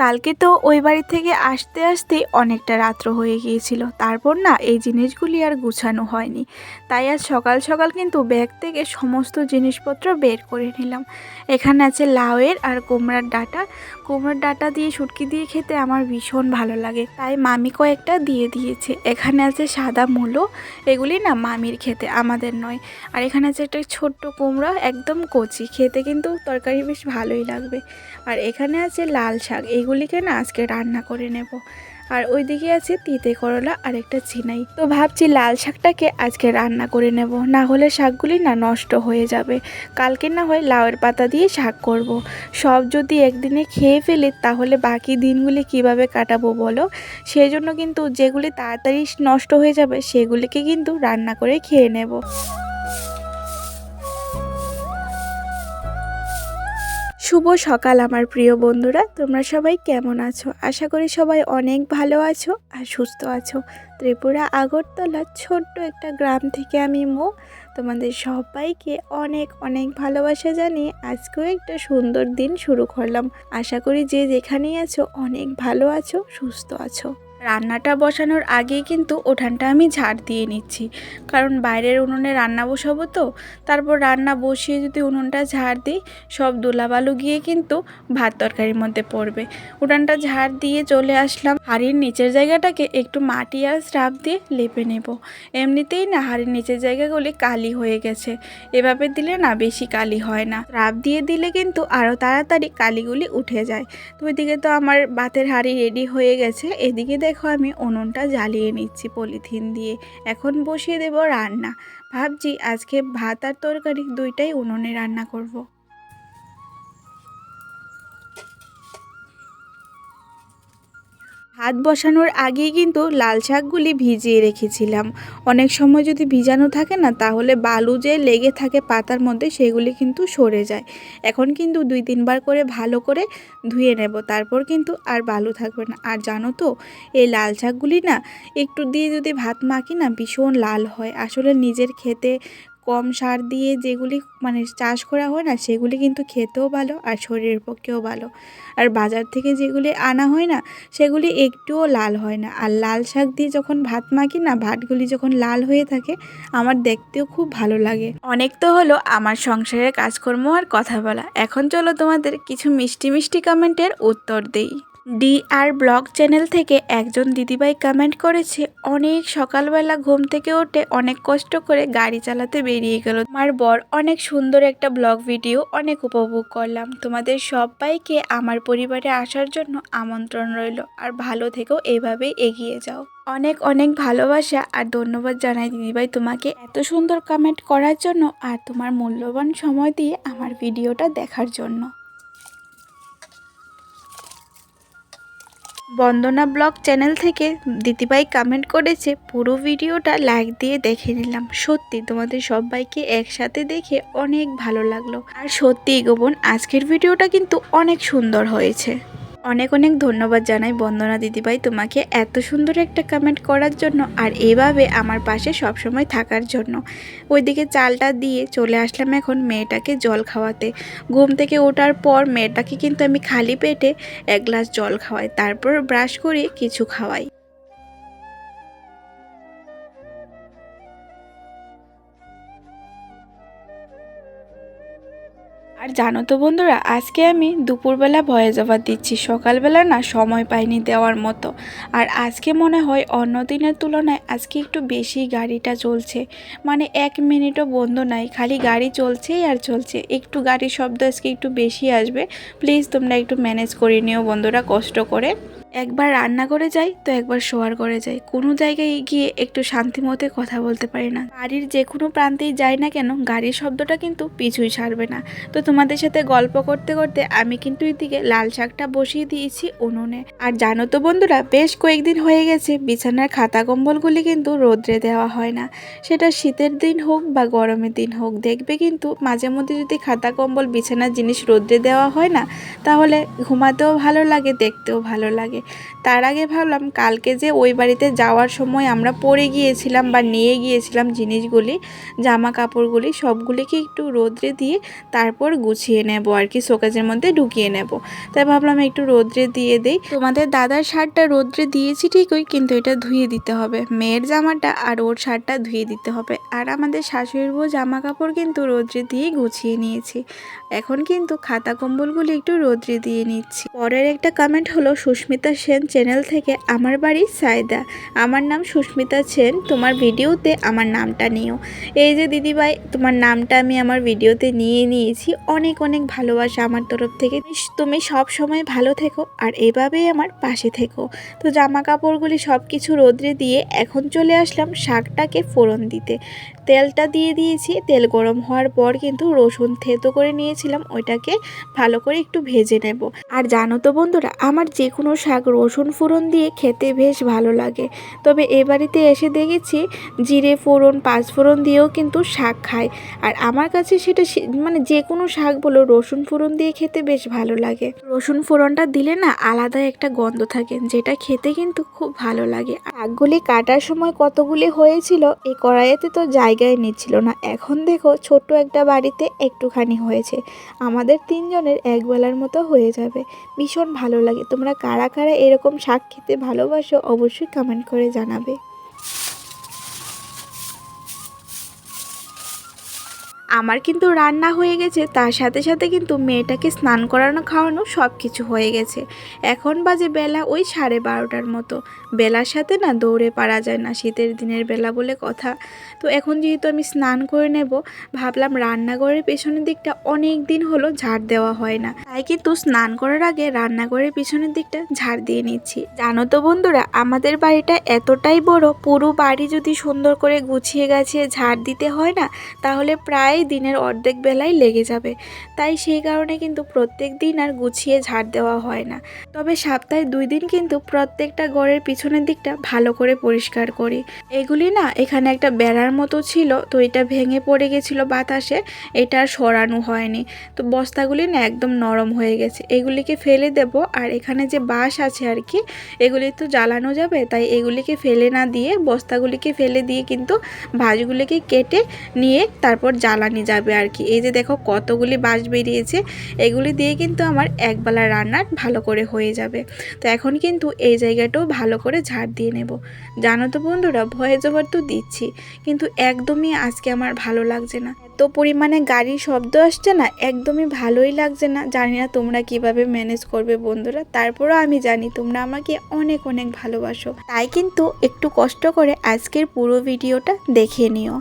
কালকে তো ওই বাড়ি থেকে আসতে আসতে অনেকটা রাত্র হয়ে গিয়েছিল। তারপর না এই জিনিসগুলি আর গুছানো হয়নি। তাই আজ সকাল সকাল কিন্তু ব্যাগ থেকে সমস্ত জিনিসপত্র বের করে নিলাম। এখানে আছে লাউয়ের আর কুমড়ার ডাটা। কুমড়োর ডাটা দিয়ে শুটকি দিয়ে খেতে আমার ভীষণ ভালো লাগে। তাই মামি কয়েকটা দিয়ে দিয়েছে। এখানে আছে সাদা মূলো। এগুলি না মামির খেতে, আমাদের নয়। আর এখানে আছে একটা ছোট্ট কুমড়া, একদম কচি। খেতে কিন্তু তরকারি বেশ ভালোই লাগবে। আর এখানে আছে লাল শাক। এইগুলিকে না আজকে রান্না করে নেব। আর ওইদিকে আছে তিতে করলা আর একটা চিনাই তো ভাবছি লাল শাকটাকে আজকে রান্না করে নেব। না হলে শাকগুলি না নষ্ট হয়ে যাবে। কালকে না হয় লাউয়ের পাতা দিয়ে শাক করব। সব যদি একদিনে খেয়ে ফেলি, তাহলে বাকি দিনগুলি কীভাবে কাটাবো বলো? সেই জন্য কিন্তু যেগুলি তাড়াতাড়ি নষ্ট হয়ে যাবে, সেগুলিকে কিন্তু রান্না করে খেয়ে নেব। শুভ সকাল আমার প্রিয় বন্ধুরা। তোমরা সবাই কেমন আছো? আশা করি সবাই অনেক ভালো আছো আর সুস্থ আছো। ত্রিপুরা আগরতলা ছোট্ট একটা গ্রাম থেকে আমি মো। তোমাদের সবাইকে অনেক অনেক ভালোবাসা জানিয়ে আজকেও একটা সুন্দর দিন শুরু করলাম। আশা করি যে যেখানেই আছো অনেক ভালো আছো, সুস্থ আছো। রান্নাটা বসানোর আগেই কিন্তু উঠানটা আমি ঝাড় দিয়ে নিচ্ছি। কারণ বাইরের উনুনে রান্না বসাবো তো, তারপর রান্না বসিয়ে যদি উনুনটা ঝাড় দিই, সব দোলাবালু গিয়ে কিন্তু ভাত তরকারির মধ্যে পড়বে। উঠানটা ঝাড় দিয়ে চলে আসলাম। হাড়ির নিচের জায়গাটাকে একটু মাটি আর স্রাব দিয়ে লেপে নেব। এমনিতেই না, হাড়ির নিচের জায়গাগুলি কালি হয়ে গেছে। এভাবে দিলে না বেশি কালি হয় না। স্রাব দিয়ে দিলে কিন্তু আরও তাড়াতাড়ি কালিগুলি উঠে যায়। তো ওইদিকে তো আমার ভাতের হাঁড়ি রেডি হয়ে গেছে। এদিকে দেখো আমি উনুনটা জ্বালিয়ে নিচ্ছি পলিথিন দিয়ে এখন বসিয়ে দেব রান্না ভাবছি আজকে ভাত আর তরকারি দুইটাই উনুনে রান্না করব। ভাত বসানোর আগেই কিন্তু লাল শাকগুলি ভিজিয়ে রেখেছিলাম। অনেক সময় যদি ভিজানো থাকে না, তাহলে বালু যে লেগে থাকে পাতার মধ্যে, সেগুলি কিন্তু সরে যায়। এখন কিন্তু দুই তিনবার করে ভালো করে ধুয়ে নেব, তারপর কিন্তু আর বালু থাকবে না। আর জানো তো, এই লাল শাকগুলি না, একটু দিয়ে যদি ভাত মাখি না, ভীষণ লাল হয়। আসলে নিজের খেতে কম সার দিয়ে যেগুলি মানে চাষ করা হয় না, সেগুলি কিন্তু খেতেও ভালো আর শরীরের পক্ষেও ভালো। আর বাজার থেকে যেগুলি আনা হয় না, সেগুলি একটুও লাল হয় না। আর লাল শাক দিয়ে যখন ভাত মাখি না, ভাতগুলি যখন লাল হয়ে থাকে, আমার দেখতেও খুব ভালো লাগে। অনেক তো হলো আমার সংসারের কাজকর্ম আর কথা বলা। এখন চলো তোমাদের কিছু মিষ্টি মিষ্টি কমেন্টের উত্তর দেই। ডি আর ব্লগ চ্যানেল থেকে একজন দিদিভাই কমেন্ট করেছে, অনেক সকালবেলা ঘুম থেকে উঠে অনেক কষ্ট করে গাড়ি চালাতে বেরিয়ে গেল। আমার বর অনেক সুন্দর একটা ব্লগ ভিডিও অনেক উপভোগ করলাম। তোমাদের সবাইকে আমার পরিবারে আসার জন্য আমন্ত্রণ রইল। আর ভালো থেকেও এভাবে এগিয়ে যাও। অনেক অনেক ভালোবাসা আর ধন্যবাদ জানাই দিদিভাই তোমাকে এত সুন্দর কমেন্ট করার জন্য আর তোমার মূল্যবান সময় দিয়ে আমার ভিডিওটা দেখার জন্য। বন্দনা ব্লগ চ্যানেল থেকে দিদিভাই কমেন্ট করেছে, পুরো ভিডিওটা লাইক দিয়ে দেখে নিলাম। সত্যি তোমাদের সবাইকে একসাথে দেখে অনেক ভালো লাগল। আর সত্যি গোবন আজকের ভিডিওটা কিন্তু অনেক সুন্দর হয়েছে। অনেক অনেক ধন্যবাদ জানাই বন্দনা দিদিভাই তোমাকে এত সুন্দর একটা কমেন্ট করার জন্য আর এভাবে আমার পাশে সবসময় থাকার জন্য। ওইদিকে চালটা দিয়ে চলে আসলাম এখন মেয়েটাকে জল খাওয়াতে। ঘুম থেকে ওঠার পর মেয়েটাকে কিন্তু আমি খালি পেটে এক গ্লাস জল খাওয়াই, তারপর ব্রাশ করে কিছু খাওয়াই। আর জানো তো বন্ধুরা, আজকে আমি দুপুরবেলা ভয়ে জবাব দিচ্ছি। সকালবেলা না সময় পাইনি দেওয়ার মতো। আর আজকে মনে হয় অন্য দিনের তুলনায় আজকে একটু বেশি গাড়িটা চলছে। মানে এক মিনিটও বন্ধ নাই, খালি গাড়ি চলছেই আর চলছে। একটু গাড়ির শব্দ আজকে একটু বেশি আসবে। প্লিজ তোমরা একটু ম্যানেজ করে নিও বন্ধুরা, কষ্ট করে। একবার রান্না করে যাই তো একবার শোয়ার করে যাই। কোনো জায়গায় গিয়ে একটু শান্তি মতে কথা বলতে পারি না। বাড়ির যে কোনো প্রান্তেই যাই না কেন, গাড়ির শব্দটা কিন্তু পিছুই ছাড়বে না। তো তোমাদের সাথে গল্প করতে করতে আমি কিন্তু এদিকে লাল শাকটা বসিয়ে দিয়েছি উনুনে। আর জানো তো বন্ধুরা, বেশ কয়েকদিন হয়ে গেছে, বিছানার খাতা কম্বলগুলি কিন্তু রোদ্রে দেওয়া হয় না। সেটা শীতের দিন হোক বা গরমের দিন হোক, দেখবে কিন্তু মাঝে মধ্যে যদি খাতা কম্বল, বিছানার জিনিস রোদ্রে দেওয়া হয় না, তাহলে ঘুমাতেও ভালো লাগে, দেখতেও ভালো লাগে। তার আগে ভাবলাম কালকে যে ওই বাড়িতে যাওয়ার সময় আমরা পরে গিয়েছিলাম বা নিয়ে গিয়েছিলাম জিনিসগুলি জামা কাপড়গুলি সবগুলিকে একটু রোদ্রে দিয়ে তারপর গুছিয়ে নেব আর কি, শোকেজের মধ্যে ঢুকিয়ে নেব। তাই ভাবলাম একটু রোদ্রে দিয়ে দেই। তোমাদের দাদার শার্টটা রোদ্রে দিয়েছি ঠিকই, কিন্তু এটা ধুয়ে দিতে হবে। মেয়ের জামাটা আর ওর শার্টটা ধুয়ে দিতে হবে। আর আমাদের শাশুড়ির বউ জামা কাপড় কিন্তু রোদ্রে দিয়ে গুছিয়ে নিয়েছি। এখন কিন্তু খাতা কম্বলগুলি একটু রোদ্রে দিয়ে নিচ্ছি। পরের একটা কমেন্ট হলো সুস্মিতা সেন চ্যানেল থেকে আমার বাড়ি সায়দা। আমার নাম সুস্মিতা সেন, তোমার ভিডিওতে আমার নামটা নিও। এই যে দিদিভাই, তোমার নামটা আমি আমার ভিডিওতে নিয়ে নিয়েছি। অনেক অনেক ভালোবাসা আমার তরফ থেকে। তুমি সব সময় ভালো থেকো আর এভাবেই আমার পাশে থেকো। তো জামা কাপড়গুলি সব কিছু রোদ্রে দিয়ে এখন চলে আসলাম শাকটাকে ফোড়ন দিতে। তেলটা দিয়ে দিয়েছি। তেল গরম হওয়ার পর কিন্তু রসুন থেতো করে নিয়েছিলাম। ওইটাকে ভালো করে একটু ভেজে নেব। আর জানো তো বন্ধুরা, আমার যে কোনো শাক রসুন ফোড়ন দিয়ে খেতে বেশ ভালো লাগে। তবে এ বাড়িতে এসে দেখেছি, জিরে ফোড়ন, পাঁচ ফোড়ন দিয়েও কিন্তু শাক খায়। আর আমার কাছে সেটা মানে যে কোনো শাক বলো, রসুন ফোড়ন দিয়ে খেতে বেশ ভালো লাগে। রসুন ফোড়নটা দিলে না আলাদা একটা গন্ধ থাকে, যেটা খেতে কিন্তু খুব ভালো লাগে। শাকগুলি কাটার সময় কতগুলি হয়েছিল, এই কড়াইতে তো জায়গায় নিচ্ছিল না। এখন দেখো ছোট্ট একটা বাড়িতে একটুখানি হয়েছে। আমাদের তিনজনের একবেলার মতো হয়ে যাবে। ভীষণ ভালো লাগে। তোমরা কারা কারা এরকম শাক খেতে ভালোবাসো অবশ্যই কমেন্ট করে জানাবে। আমার কিন্তু রান্না হয়ে গেছে, তার সাথে সাথে কিন্তু মেয়েটাকে স্নান করানো, খাওয়ানো সব কিছু হয়ে গেছে। এখন বাজে বেলা ওই সাড়ে বারোটার মতো। বেলার সাথে না দৌড়ে পারা যায় না, শীতের দিনের বেলা বলে কথা। তো এখন যেহেতু আমি স্নান করে নেব, ভাবলাম রান্নাঘরের পেছনের দিকটা অনেক দিন হলো ঝাড় দেওয়া হয় না। তাই কিন্তু স্নান করার আগে রান্নাঘরের পেছনের দিকটা ঝাড় দিয়ে নিচ্ছি। জানো তো বন্ধুরা, আমাদের বাড়িটা এতটাই বড়, পুরো বাড়ি যদি সুন্দর করে গুছিয়ে গাছিয়ে ঝাড় দিতে হয় না, তাহলে প্রায় দিনের অর্ধেক বেলায় লেগে যাবে। তাই সেই কারণে কিন্তু প্রত্যেক দিন আর গুছিয়ে ঝাড় দেওয়া হয় না। তবে সপ্তাহে দুই দিন কিন্তু প্রত্যেকটা ঘরের পিছনের দিকটা ভালো করে পরিষ্কার করি। এগুলি না এখানে একটা বেড়ার মতো ছিল, তো এটা ভেঙে পড়ে গেছিল বাতাসে, এটা আর সরানো হয়নি। তো বস্তাগুলি না একদম নরম হয়ে গেছে। এগুলিকে ফেলে দেব, আর এখানে যে বাঁশ আছে আর কি, এগুলি তো জ্বালানো যাবে, তাই এগুলিকে ফেলে না দিয়ে বস্তাগুলিকে ফেলে দিয়ে কিন্তু ভাঁজগুলিকে কেটে নিয়ে তারপর জ্বালানি যাবে আর কি। এই যে দেখো কতগুলি বাঁশ বেরিয়েছে, এগুলি দিয়ে কিন্তু আমার একবেলা রান্নার ভালো করে হয়ে যাবে। তো এখন কিন্তু এই জায়গাটাও ভালো করে ঝাড় দিয়ে নেব। জানো তো বন্ধুরা, ভয়ে জবর তো দিচ্ছি, কিন্তু একদমই আজকে আমার ভালো লাগছে না। এত পরিমাণে গাড়ির শব্দ আসছে না, একদমই ভালোই লাগছে না। জানি না তোমরা কীভাবে ম্যানেজ করবে বন্ধুরা, তারপরও আমি জানি তোমরা আমাকে অনেক অনেক ভালোবাসো। তাই কিন্তু একটু কষ্ট করে আজকের পুরো ভিডিওটা দেখে নিও।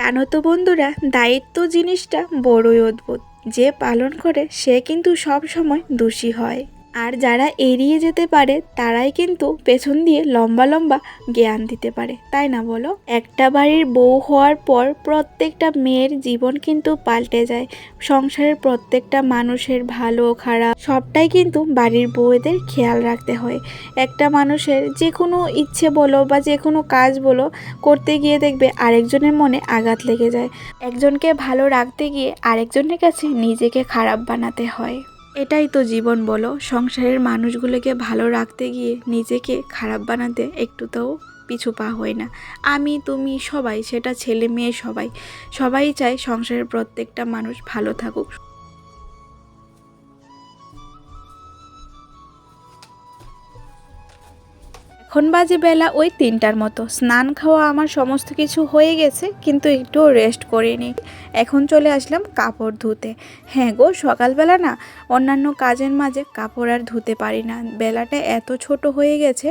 জানো তো বন্ধুরা, দায়িত্ব জিনিসটা বড়ই অদ্ভুত। যে পালন করে, সে কিন্তু সব সময় দোষী হয়। আর যারা এড়িয়ে যেতে পারে, তারাই কিন্তু পেছন দিয়ে লম্বা লম্বা জ্ঞান দিতে পারে, তাই না বলো? একটা বাড়ির বউ হওয়ার পর প্রত্যেকটা মেয়ের জীবন কিন্তু পাল্টে যায়। সংসারের প্রত্যেকটা মানুষের ভালো, খারাপ, সবটাই কিন্তু বাড়ির বউদের খেয়াল রাখতে হয়। একটা মানুষের যে কোনো ইচ্ছে বলো বা যে কোনো কাজ বলো, করতে গিয়ে দেখবে আরেকজনের মনে আঘাত লেগে যায়। একজনকে ভালো রাখতে গিয়ে আরেকজনের কাছে নিজেকে খারাপ বানাতে হয়। এটাই তো জীবন বলো। সংসারের মানুষগুলোকে ভালো রাখতে গিয়ে নিজেকে খারাপ বানাতে একটু একটুতেও পিছু পা হয় না। আমি, তুমি, সবাই, সেটা ছেলে মেয়ে সবাই। সবাই চায় সংসারের প্রত্যেকটা মানুষ ভালো থাকুক। এখন বাজে বেলা ওই তিনটার মতো। স্নান খাওয়া আমার সমস্ত কিছু হয়ে গেছে, কিন্তু একটুও রেস্ট করিনি। এখন চলে আসলাম কাপড় ধুতে। হ্যাঁ গো, সকালবেলা না অন্যান্য কাজের মাঝে কাপড় আর ধুতে পারি না। বেলাটা এত ছোট হয়ে গেছে,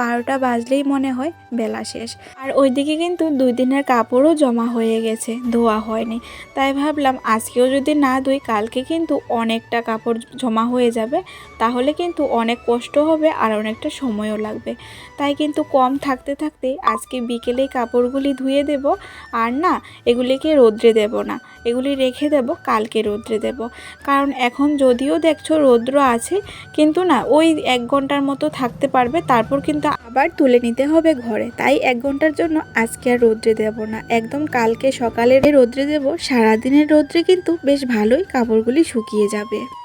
বারোটা বাজলেই মনে হয় বেলা শেষ। আর ওইদিকে কিন্তু দুই দিনের কাপড়ও জমা হয়ে গেছে, ধোয়া হয়নি। তাই ভাবলাম আজকেও যদি না ধুই, কালকে কিন্তু অনেকটা কাপড় জমা হয়ে যাবে, তাহলে কিন্তু অনেক কষ্ট হবে আর অনেকটা সময়ও লাগবে। তাই কিন্তু কম থাকতে থাকতে আজকে বিকেলেই কাপড়গুলি ধুয়ে দেব। আর না, এগুলিকে রোদ্রে দেব না। এগুলি রেখে দেব, কালকে রোদ্রে দেব। কারণ এখন যদিও দেখছ রৌদ্র আছে, কিন্তু না, ওই এক ঘণ্টার মতো থাকতে পারবে। তারপর কিন্তু আবার তুলে নিতে হবে ঘরে। তাই এক ঘণ্টার জন্য আজকে আর রোদ্রে দেব না। একদম কালকে সকালে রোদ্রে দেব, সারাদিনের রোদ্রে কিন্তু বেশ ভালোই কাপড়গুলি শুকিয়ে যাবে।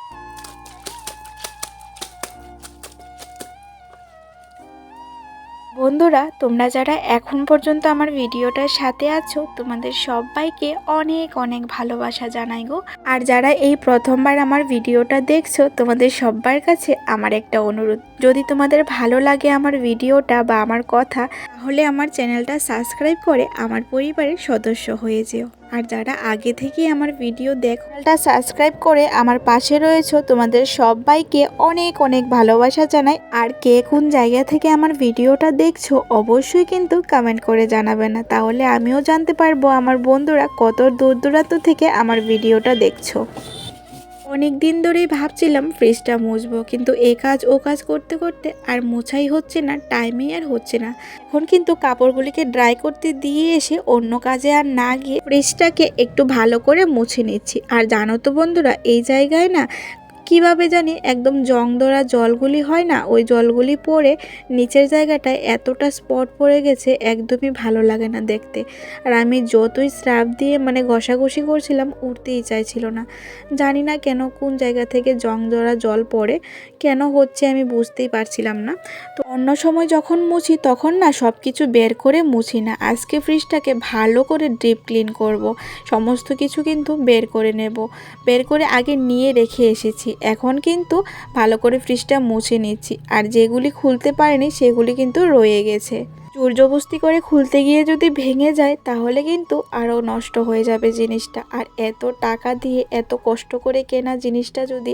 বন্ধুরা, তোমরা যারা এখন পর্যন্ত আমার ভিডিওটার সাথে আছো, তোমাদের সবাইকে অনেক অনেক ভালোবাসা জানাই গো। আর যারা এই প্রথমবার আমার ভিডিওটা দেখছ, তোমাদের সবার কাছে আমার একটা অনুরোধ। যদি তোমাদের ভালো লাগে আমার ভিডিওটা বা আমার কথা, তাহলে আমার চ্যানেলটা সাবস্ক্রাইব করে আমার পরিবারের সদস্য হয়ে যেও। আর যারা আগে থেকে আমার ভিডিও দেখো সাবস্ক্রাইব করে আমার পাশে রয়েছে, তোমাদের সবাইকে অনেক অনেক ভালোবাসা জানাই। আর কে কোন জায়গা থেকে আমার ভিডিওটা দেখছ, অবশ্যই কিন্তু কমেন্ট করে জানাবে না। তাহলে আমিও জানতে পারব আমার বন্ধুরা কত দূর দূরান্ত থেকে আমার ভিডিওটা দেখছ। অনেক দিন ধরেই ভাবছিলাম ফ্রিজটা মুছবো, কিন্তু এ কাজ, ও কাজ করতে করতে আর মোছাই হচ্ছে না টাইমেই আর হচ্ছে না। এখন কিন্তু কাপড়গুলিকে ড্রাই করতে দিয়ে এসে অন্য কাজে আর না গিয়ে ফ্রিজটাকে একটু ভালো করে মুছে নিচ্ছি। আর জানো তো বন্ধুরা, এই জায়গায় না কীভাবে জানি একদম জং দরা জলগুলি হয় না, ওই জলগুলি পড়ে নিচের জায়গাটায় এতটা স্পট পড়ে গেছে, একদমই ভালো লাগে না দেখতে। আর আমি যতই স্রাব দিয়ে মানে ঘষাঘষি করছিলাম উঠতেই চাইছিল না। জানি না কেন কোন জায়গা থেকে জং দরা জল পড়ে কেন হচ্ছে আমি বুঝতেই পারছিলাম না। তো অন্য সময় যখন মুছি, তখন না সব কিছু বের করে মুছি না। আজকে ফ্রিজটাকে ভালো করে ডিপ ক্লিন করব। সমস্ত কিছু কিন্তু বের করে নেব। বের করে আগে নিয়ে রেখে এসেছি। এখন কিন্তু ভালো করে ফ্রিজটা মুছে নিচ্ছি। আর যেগুলি খুলতে পারেনি, সেগুলি কিন্তু রয়ে গেছে। জোরজবস্তি করে খুলতে গিয়ে যদি ভেঙে যায়, তাহলে কিন্তু আরও নষ্ট হয়ে যাবে জিনিসটা। আর এত টাকা দিয়ে, এত কষ্ট করে কেনা জিনিসটা যদি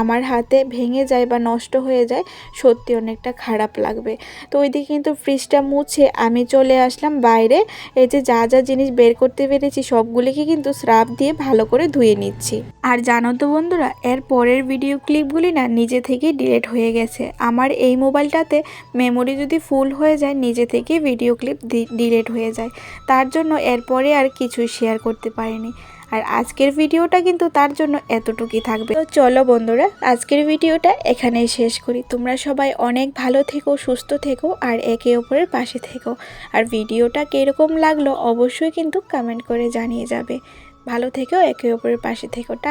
আমার হাতে ভেঙে যায় বা নষ্ট হয়ে যায়, সত্যি অনেকটা খারাপ লাগবে। তো ওইদিকে কিন্তু ফ্রিজটা মুছে আমি চলে আসলাম বাইরে। এই যে যা যা জিনিস বের করতে পেরেছি, সবগুলিকে কিন্তু স্রাব দিয়ে ভালো করে ধুয়ে নিচ্ছি। আর জানো তো বন্ধুরা, এর পরের ভিডিও ক্লিপগুলি না নিজে থেকেই ডিলেট হয়ে গেছে। আমার এই মোবাইলটাতে মেমোরি যদি ফুল হয়ে যায়, নিজে থেকে ভিডিও ক্লিপ ডিলেট হয়ে যায়। তার জন্য এরপরে আর কিছুই শেয়ার করতে পারিনি। আর আজকের ভিডিওটা কিন্তু তার জন্য এতটুকুই থাকবে। তো চলো বন্ধুরা, আজকের ভিডিওটা এখানেই শেষ করি। তোমরা সবাই অনেক ভালো থেকো, সুস্থ থেকো, আর একে অপরের পাশে থেকো। আর ভিডিওটা কীরকম লাগল অবশ্যই কিন্তু কমেন্ট করে জানিয়ে যাবে। ভালো থেকো, একে অপরের পাশে থেকো। টা